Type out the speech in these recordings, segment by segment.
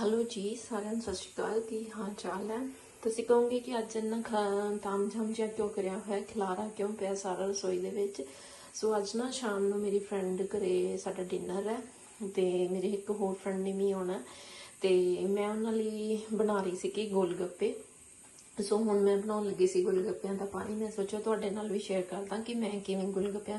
Hello ਜੀ, ਸਾਰਿਆਂ ਨੂੰ ਸਤਿ ਸ਼੍ਰੀ ਅਕਾਲ। ਕੀ ਹਾਲ ਚਾਲ ਹੈ? ਤੁਸੀਂ ਕਹੋਗੇ ਕਿ ਅੱਜ ਇੰਨਾ ਖਾ- ਤਾਮ ਝਮ ਜਿਹਾ ਕਿਉਂ ਕਰਿਆ ਹੋਇਆ ਖਿਲਾਰਾ ਕਿਉਂ ਪਿਆ ਸਾਰਾ ਰਸੋਈ ਦੇ ਵਿੱਚ? ਸੋ ਅੱਜ ਨਾ ਸ਼ਾਮ ਨੂੰ ਮੇਰੀ ਫਰੈਂਡ ਘਰੇ ਸਾਡਾ ਡਿਨਰ ਹੈ ਤੇ ਮੇਰੇ ਇੱਕ ਹੋਰ ਫਰੈਂਡ ਨੇ ਵੀ ਆਉਣਾ ਤੇ ਮੈਂ ਉਹਨਾਂ ਲਈ ਬਣਾ ਰਹੀ ਸੀ ਕਿ ਗੋਲ ਸੋ ਹੁਣ ਮੈਂ ਬਣਾਉਣ ਲੱਗੀ ਸੀ ਗੁਲਗੱਪਿਆਂ ਦਾ ਪਾਣੀ। ਮੈਂ ਸੋਚਿਆ ਤੁਹਾਡੇ ਨਾਲ ਵੀ ਸ਼ੇਅਰ ਕਰਦਾ ਕਿ ਮੈਂ ਕਿਵੇਂ ਗੁਲਗੱਪਿਆਂ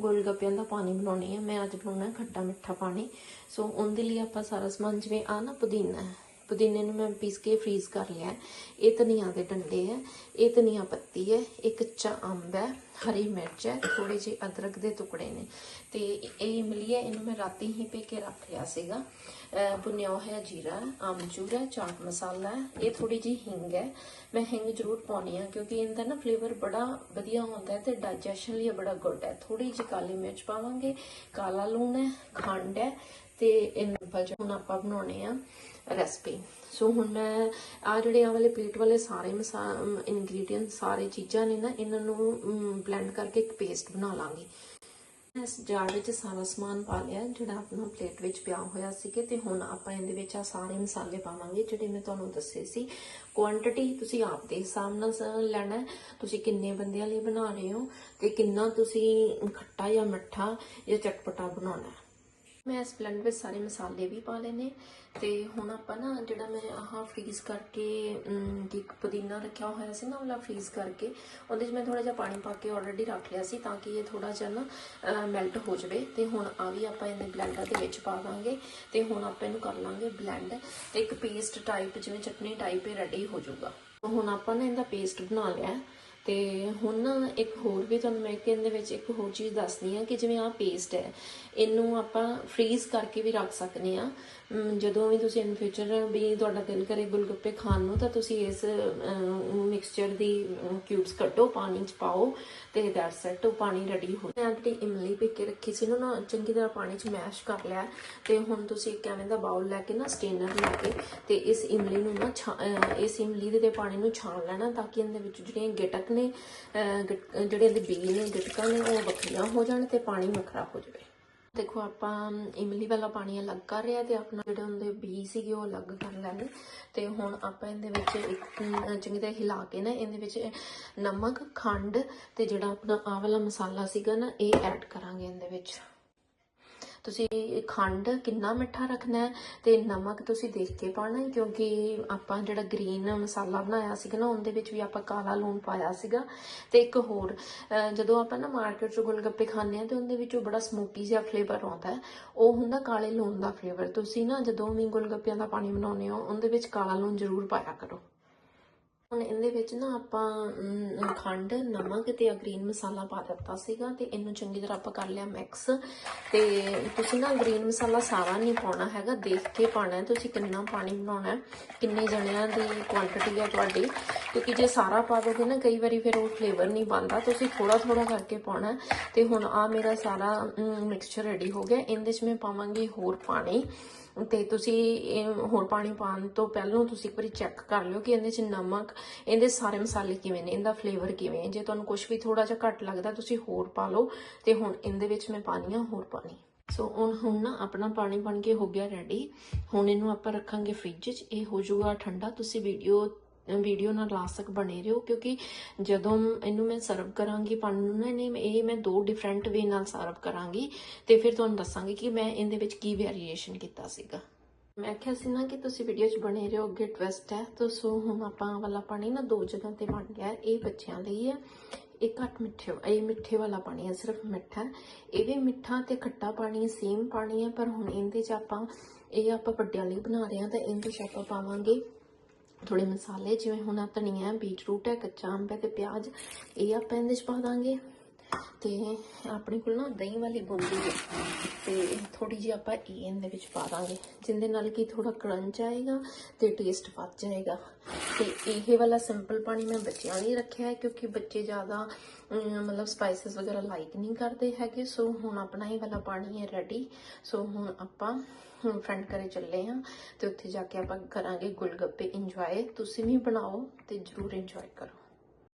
ਗੁਲਗੱਪਿਆਂ ਦਾ ਪਾਣੀ ਬਣਾਉਣੀ ਹੈ ਮੈਂ ਅੱਜ ਬਣਾਉਣਾ ਖੱਟਾ ਮਿੱਠਾ ਪਾਣੀ। ਸੋ ਉਹਦੇ ਲਈ ਆਪਾਂ ਸਾਰਾ ਸਮਾਨ, ਜਿਵੇਂ ਆ ਨਾ ਪੁਦੀਨਾ ਪੁਦੀਨੇ ਨੂੰ ਮੈਂ ਪੀਸ ਕੇ ਫ੍ਰੀਜ਼ ਕਰ ਲਿਆ ਇਹ ਧਨੀਆ ਦੇ ਡੰਡੇ ਹੈ। ਇਹ ਧਨੀਆ ਪੱਤੀ ਹੈ। ਇਹ ਕੱਚਾ ਅੰਬ ਹੈ। ਹਰੀ ਮਿਰਚ ਹੈ। ਥੋੜੇ ਜਿਹੇ ਅਦਰਕ ਦੇ ਟੁਕੜੇ ਨੇ। ਤੇ ਇਹ ਇਮਲੀ ਹੈ। ਇਹਨੂੰ ਮੈਂ ਰਾਤੀ ਹੀ ਪੇ ਕੇ ਰੱਖ ਲਿਆ ਸੀਗਾ। ਭੁੰਨਿਆ ਹੋਇਆ ਜੀਰਾ ਆਮਚੂਰ ਹੈ। ਚਾਟ ਮਸਾਲਾ ਹੈ। ਇਹ ਥੋੜੀ ਜਿਹੀ ਹਿੰਗ ਹੈ। ਮੈਂ ਹਿੰਗ ਜ਼ਰੂਰ ਪਾਉਣੀ ਆ ਕਿਉਂਕਿ ਇਹਦਾ ਨਾ ਫਲੇਵਰ ਬੜਾ ਵਧੀਆ ਹੁੰਦਾ ਹੈ ਤੇ ਡਾਈਜੈਸ਼ਨ ਲਈ ਇਹ ਬੜਾ ਗੁੱਡ ਹੈ। ਥੋੜੀ ਜਿਹੀ ਕਾਲੀ ਮਿਰਚ ਪਾਵਾਂਗੇ। ਕਾਲਾ ਲੂਣ ਹੈ। ਖੰਡ ਹੈ। ਤੇ ਇਹਨਾਂ ਵਜਾ ਹੁਣ ਆਪਾਂ ਬਣਾਉਣੇ ਆ ਰੈਸਪੀ ਸੋ ਹੁਣ ਮੈਂ ਆ ਜਿਹੜੇ ਆ ਵਾਲੇ ਪਲੇਟ ਵਾਲੇ ਸਾਰੇ ਮਸਾ ਇਨਗਰੀਡੀਅੰਟ ਸਾਰੇ ਚੀਜ਼ਾਂ ਨੇ ਨਾ, ਇਹਨਾਂ ਨੂੰ ਬਲੈਂਡ ਕਰਕੇ ਇੱਕ ਪੇਸਟ ਬਣਾ ਲਾਂਗੀ। ਮੈਂ ਇਸ ਜਾਰ ਵਿੱਚ ਸਾਰਾ ਸਮਾਨ ਪਾ ਲਿਆ, ਜਿਹੜਾ ਆਪਣਾ ਪਲੇਟ ਵਿੱਚ ਪਿਆ ਹੋਇਆ ਸੀਗੇ, ਤੇ ਹੁਣ ਆਪਾਂ ਇਹਦੇ ਵਿੱਚ ਆ ਸਾਰੇ ਮਸਾਲੇ ਪਾਵਾਂਗੇ, ਜਿਹੜੇ ਮੈਂ ਤੁਹਾਨੂੰ ਦੱਸੇ ਸੀ। ਕੁਆਂਟੀਟੀ ਤੁਸੀਂ ਆਪ ਦੇ ਹਿਸਾਬ ਨਾਲ ਲੈਣਾ ਤੁਸੀਂ ਕਿੰਨੇ ਬੰਦਿਆਂ ਲਈ ਬਣਾ ਰਹੇ ਹੋ, ਤੇ ਕਿੰਨਾ ਤੁਸੀਂ ਖੱਟਾ ਜਾਂ ਮਿੱਠਾ ਜਾਂ ਚਟਪਟਾ ਬਣਾਉਣਾ ਮੈਂ ਇਸ ਬਲੈਂਡ ਵਿੱਚ ਸਾਰੇ ਮਸਾਲੇ ਵੀ ਪਾ ਲਏ ਨੇ ਤੇ ਹੁਣ ਆਪਾਂ ਨਾ ਜਿਹੜਾ ਮੈਂ ਆਹ ਫਰੀਜ਼ ਕਰਕੇ ਇੱਕ ਪੁਦੀਨਾ ਰੱਖਿਆ ਹੋਇਆ ਸੀ ਨਾ ਉਹਲਾ ਫਰੀਜ਼ ਕਰਕੇ, ਉਹਦੇ 'ਚ ਮੈਂ ਥੋੜਾ ਜਿਹਾ ਪਾਣੀ ਪਾ ਕੇ ਆਲਰੇਡੀ ਰੱਖ ਲਿਆ ਸੀ ਤਾਂ ਕਿ ਇਹ ਥੋੜਾ ਜਿਹਾ ਨਾ ਮੈਲਟ ਹੋ ਜਾਵੇ। ਤੇ ਹੁਣ ਆ ਵੀ ਆਪਾਂ ਇਹਦੇ ਬਲੈਂਡਰ ਦੇ ਵਿੱਚ ਪਾ ਦਾਂਗੇ। ਤੇ ਹੁਣ ਆਪਾਂ ਇਹਨੂੰ ਕਰ ਲਾਂਗੇ ਬਲੈਂਡ ਤੇ ਇੱਕ ਪੇਸਟ ਟਾਈਪ ਜਿਵੇਂ ਚਟਨੀ ਟਾਈਪ ਇਹ ਰੈਡੀ ਹੋ ਜਾਊਗਾ। ਹੁਣ ਆਪਾਂ ਨੇ ਇਹਦਾ ਪੇਸਟ ਬਣਾ ਲਿਆ। ਤੇ ਹੁਣ ਨਾ ਇੱਕ ਹੋਰ ਵੀ ਤੁਹਾਨੂੰ ਮੈਂ ਕਿ ਇਹਦੇ ਵਿੱਚ ਇੱਕ ਹੋਰ ਚੀਜ਼ ਦੱਸਦੀ ਆ ਕਿ ਜਿਵੇਂ ਆਹ ਪੇਸਟ ਹੈ, ਇਹਨੂੰ ਆਪਾਂ ਫ੍ਰੀਜ਼ ਕਰਕੇ ਵੀ ਰੱਖ ਸਕਦੇ ਆ ਜਦੋਂ ਵੀ ਤੁਸੀਂ ਇਨ ਫਿਊਚਰ ਵੀ ਤੁਹਾਡਾ ਦਿਲ ਕਰੇ ਗੁਲਗੱਪੇ ਖਾਣ ਨੂੰ, ਤਾਂ ਤੁਸੀਂ ਇਸ ਮਿਕਸਚਰ ਦੀ ਕਿਊਬਸ ਕੱਟੋ ਪਾਣੀ ਚ ਪਾਓ ਤੇ ਦੈਟਸ ਇਟ ਉਹ ਪਾਣੀ ਰੈਡੀ ਹੋ ਮੈਂ ਜਿਹੜੀ ਇਮਲੀ ਪੀ ਕੇ ਰੱਖੀ ਸੀ ਉਹਨੂੰ ਨਾ ਚੰਗੀ ਤਰ੍ਹਾਂ ਪਾਣੀ ਚ ਮੈਸ਼ ਕਰ ਲਿਆ। ਤੇ ਹੁਣ ਤੁਸੀਂ ਇੱਕ ਐਵੇਂ ਦਾ ਬਾਉਲ ਲੈ ਕੇ ਨਾ, ਸਟੇਨਰ ਲੈ ਕੇ, ਤੇ ਇਸ ਇਮਲੀ ਨੂੰ ਨਾ ਛਾ- ਇਸ ਇਮਲੀ ਦੇ ਪਾਣੀ ਨੂੰ ਛਾਣ ਲੈਣਾ ਤਾਂ ਕਿ ਇਹਦੇ ਵਿੱਚ ਜਿਹੜੀਆਂ ਗਿਟਕ ਨੇ ਅਹ, ਜਿਹੜੇ ਇਹਦੇ ਬੀ ਨੇ ਗਿਟਕਾਂ ਨੇ ਉਹ ਵੱਖਰੀਆਂ ਹੋ ਜਾਣ ਤੇ ਪਾਣੀ ਵੱਖਰਾ ਹੋ ਜਾਵੇ। ਦੇਖੋ ਆਪਾਂ ਇਮਲੀ ਵਾਲਾ ਪਾਣੀ ਅਲੱਗ ਕਰ ਰਿਹਾ ਤੇ ਆਪਣਾ ਜਿਹੜੇ ਹੁੰਦੇ ਬੀ ਸੀਗੇ ਉਹ ਅਲੱਗ ਕਰ ਲੈਣੇ। ਤੇ ਹੁਣ ਆਪਾਂ ਇਹਦੇ ਵਿੱਚ ਇੱਕ ਚੰਗੀ ਤਰ੍ਹਾਂ ਹਿਲਾ ਕੇ ਨਾ ਇਹਦੇ ਵਿੱਚ ਨਮਕ ਖੰਡ ਤੇ ਜਿਹੜਾ ਆਪਣਾ ਆਹ ਵਾਲਾ ਮਸਾਲਾ ਸੀਗਾ ਨਾ ਇਹ ਐਡ ਕਰਾਂਗੇ ਇਹਦੇ ਵਿੱਚ। ਤੁਸੀਂ ਖੰਡ ਕਿੰਨਾ ਮਿੱਠਾ ਰੱਖਣਾ ਹੈ ਤੇ ਨਮਕ ਤੁਸੀਂ ਦੇਖ ਕੇ ਪਾਣਾ ਕਿਉਂਕਿ ਆਪਾਂ ਜਿਹੜਾ ਗ੍ਰੀਨ ਮਸਾਲਾ ਬਣਾਇਆ ਸੀਗਾ ਨਾ, ਉਹਦੇ ਵਿੱਚ ਵੀ ਆਪਾਂ ਕਾਲਾ ਲੂਣ ਪਾਇਆ ਸੀਗਾ। ਤੇ ਇੱਕ ਹੋਰ ਜਦੋਂ ਆਪਾਂ ਨਾ ਮਾਰਕੀਟ 'ਚ ਗੁਲਗੱਪੇ ਖਾਂਦੇ ਆ ਤੇ ਉਹਦੇ ਵਿੱਚ ਉਹ ਬੜਾ ਸਮੋਕੀ ਜਿਹਾ ਫਲੇਵਰ ਆਉਂਦਾ ਹੈ, ਉਹ ਹੁੰਦਾ ਕਾਲੇ ਲੂਣ ਦਾ ਫਲੇਵਰ ਤੁਸੀਂ ਨਾ ਜਦੋਂ ਵੀ ਗੁਲਗੱਪਿਆਂ ਦਾ ਪਾਣੀ ਬਣਾਉਂਦੇ ਹੋ, ਉਹਦੇ ਵਿੱਚ ਕਾਲਾ ਲੂਣ ਜ਼ਰੂਰ ਪਾਇਆ ਕਰੋ। ਹੁਣ ਇਹਦੇ ਵਿੱਚ ਨਾ ਆਪਾਂ ਖੰਡ, ਨਮਕ ਤੇ ਗ੍ਰੀਨ ਮਸਾਲਾ ਪਾ ਦਿੱਤਾ ਸੀਗਾ ਤੇ ਇਹਨੂੰ ਚੰਗੀ ਤਰ੍ਹਾਂ ਆਪਾਂ ਕਰ ਲਿਆ ਮਿਕਸ ਤੇ ਤੁਸੀਂ ਨਾ ਗ੍ਰੀਨ ਮਸਾਲਾ ਸਾਰਾ ਨਹੀਂ ਪਾਉਣਾ ਹੈਗਾ, ਦੇਖ ਕੇ ਪਾਣਾ ਤੁਸੀਂ ਕਿੰਨਾ ਪਾਣੀ ਬਣਾਉਣਾ ਹੈ, ਕਿੰਨੇ ਜਣਿਆਂ ਦੀ ਕੁਆਂਟੀਟੀ ਹੈ ਤੁਹਾਡੀ। ਕਿਉਂਕਿ ਜੇ ਸਾਰਾ ਪਾ ਦੋਗੇ ਨਾ, ਕਈ ਵਾਰੀ ਫਿਰ ਉਹ ਫਲੇਵਰ ਨਹੀਂ ਬਣਦਾ। ਤੁਸੀਂ ਥੋੜਾ ਥੋੜਾ ਕਰਕੇ ਪਾਉਣਾ ਹੈ। ਤੇ ਹੁਣ ਆ ਮੇਰਾ ਸਾਰਾ ਮਿਕਸਚਰ ਰੈਡੀ ਹੋ ਗਿਆ। ਇਹਦੇ 'ਚ ਮੈਂ ਪਾਵਾਂਗੀ ਹੋਰ ਪਾਣੀ। ਤੇ ਤੁਸੀਂ, ਇਹ ਹੋਰ ਪਾਣੀ ਪਾਉਣ ਤੋਂ ਪਹਿਲਾਂ ਤੁਸੀਂ ਇੱਕ ਵਾਰੀ ਚੈੱਕ ਕਰ ਲਿਓ ਕਿ ਇਹਦੇ 'ਚ ਨਮਕ, ਇਹਦੇ ਸਾਰੇ ਮਸਾਲੇ ਕਿਵੇਂ ਨੇ, ਇਹਦਾ ਫਲੇਵਰ ਕਿਵੇਂ ਹੈ। ਜੇ ਤੁਹਾਨੂੰ ਕੁਝ ਵੀ ਥੋੜਾ ਜਿਹਾ ਘੱਟ ਲੱਗਦਾ, ਤੁਸੀਂ ਹੋਰ ਪਾ ਲਓ ਤੇ ਹੁਣ ਇਹਦੇ ਵਿੱਚ ਮੈਂ ਪਾਣੀ ਆ, ਹੋਰ ਪਾਣੀ। ਸੋ ਹੁਣ ਹੁਣ ਨਾ ਆਪਣਾ ਪਾਣੀ ਬਣ ਕੇ ਹੋ ਗਿਆ ਰੈਡੀ ਹੁਣ ਇਹਨੂੰ ਆਪਾਂ ਰੱਖਾਂਗੇ ਫ੍ਰਿਜ 'ਚ, ਇਹ ਹੋ ਜਾਊਗਾ ਠੰਡਾ। ਤੁਸੀਂ ਵੀਡੀਓ ਵੀਡੀਓ ਨਾਲ ਲਾਸਟ ਤੱਕ ਬਣੇ ਰਹੋ, ਕਿਉਂਕਿ ਜਦੋਂ ਇਹਨੂੰ ਮੈਂ ਸਰਵ ਕਰਾਂਗੀ ਪਾਣੀ ਨੂੰ ਨਾ, ਇਹਨੇ ਇਹ ਮੈਂ ਦੋ ਡਿਫਰੈਂਟ ਵੇ ਨਾਲ ਸਰਵ ਕਰਾਂਗੀ, ਤੇ ਫਿਰ ਤੁਹਾਨੂੰ ਦੱਸਾਂਗੀ ਕਿ ਮੈਂ ਇਹਦੇ ਵਿੱਚ ਕੀ ਵੇਰੀਏਸ਼ਨ ਕੀਤਾ ਸੀਗਾ। ਮੈਂ ਕਿਹਾ ਸੀ ਨਾ ਕਿ ਤੁਸੀਂ ਵੀਡੀਓ 'ਚ ਬਣੇ ਰਹੋ, ਅੱਗੇ ਟਵਿਸਟ ਹੈ, ਤਾਂ ਸੋ ਹੁਣ ਆਪਾਂ ਵਾਲਾ ਪਾਣੀ ਨਾ ਦੋ ਜਗ੍ਹਾ ਤੇ ਬਣ ਗਿਆ, ਇਹ ਬੱਚਿਆਂ ਲਈ ਹੈ, ਇਹ ਘੱਟ ਮਿੱਠੇ, ਇਹ ਮਿੱਠੇ ਵਾਲਾ ਪਾਣੀ ਹੈ, ਸਿਰਫ ਮਿੱਠਾ ਇਹ ਵੀ ਮਿੱਠਾ ਤੇ ਖੱਟਾ ਪਾਣੀ ਸੇਮ ਪਾਣੀ ਹੈ, ਪਰ ਹੁਣ ਇਹਦੇ 'ਚ ਆਪਾਂ, ਇਹ ਆਪਾਂ ਵੱਡਿਆਂ ਲਈ ਬਣਾ ਰਹੇ ਹਾਂ, ਤਾਂ ਇਹਦੇ 'ਚ ਆਪਾਂ ਪਾਵਾਂਗੇ ਥੋੜੇ ਮਸਾਲੇ, ਜਿਵੇਂ ਹੁਣ ਆ ਧਨੀਆ ਹੈ ਬੀਟਰੂਟ ਹੈ, ਕੱਚਾ ਅੰਬ ਹੈ ਤੇ ਪਿਆਜ਼, ਇਹ ਆਪਾਂ ਇਹਦੇ 'ਚ ਪਾ ਦਾਂਗੇ। ਤੇ ਆਪਣੇ ਕੋਲ ਨਾ ਦਹੀਂ ਵਾਲੀ ਬੂੰਦੀ ਹੈ, ਤੇ ਥੋੜੀ ਜਿਹੀ ਆਪਾਂ ਇਹ ਇਹਦੇ ਵਿੱਚ ਪਾ ਦਾਂਗੇ ਜਿੰਦੇ ਨਾਲ ਕਿ ਥੋੜਾ ਕਰੰਚ ਆਏਗਾ ਤੇ ਟੇਸਟ ਵੱਧ ਜਾਏਗਾ। ਤੇ ਇਹ ਵਾਲਾ ਸਿੰਪਲ ਪਾਣੀ ਮੈਂ ਬੱਚਿਆਂ ਲਈ ਰੱਖਿਆ ਹੈ ਕਿਉਂਕਿ ਬੱਚੇ ਜ਼ਿਆਦਾ ਮਤਲਬ ਸਪਾਈਸਸ ਵਗੈਰਾ ਲਾਈਕ ਨਹੀਂ ਕਰਦੇ ਹੈਗੇ। ਸੋ ਹੁਣ ਆਪਣਾ ਇਹ ਵਾਲਾ ਪਾਣੀ ਹੈ ਰੈਡੀ ਸੋ ਹੁਣ ਆਪਾਂ ਫਰੈਂਡ ਘਰੇ ਚੱਲੇ ਆ ਤੇ ਉੱਥੇ ਜਾ ਕੇ ਆਪਾਂ ਕਰਾਂਗੇ ਗੁਲਗੱਪੇ ਇੰਜੋਏ ਤੁਸੀਂ ਵੀ ਬਣਾਓ ਤੇ ਜਰੂਰ ਇੰਜੋਏ ਕਰੋ।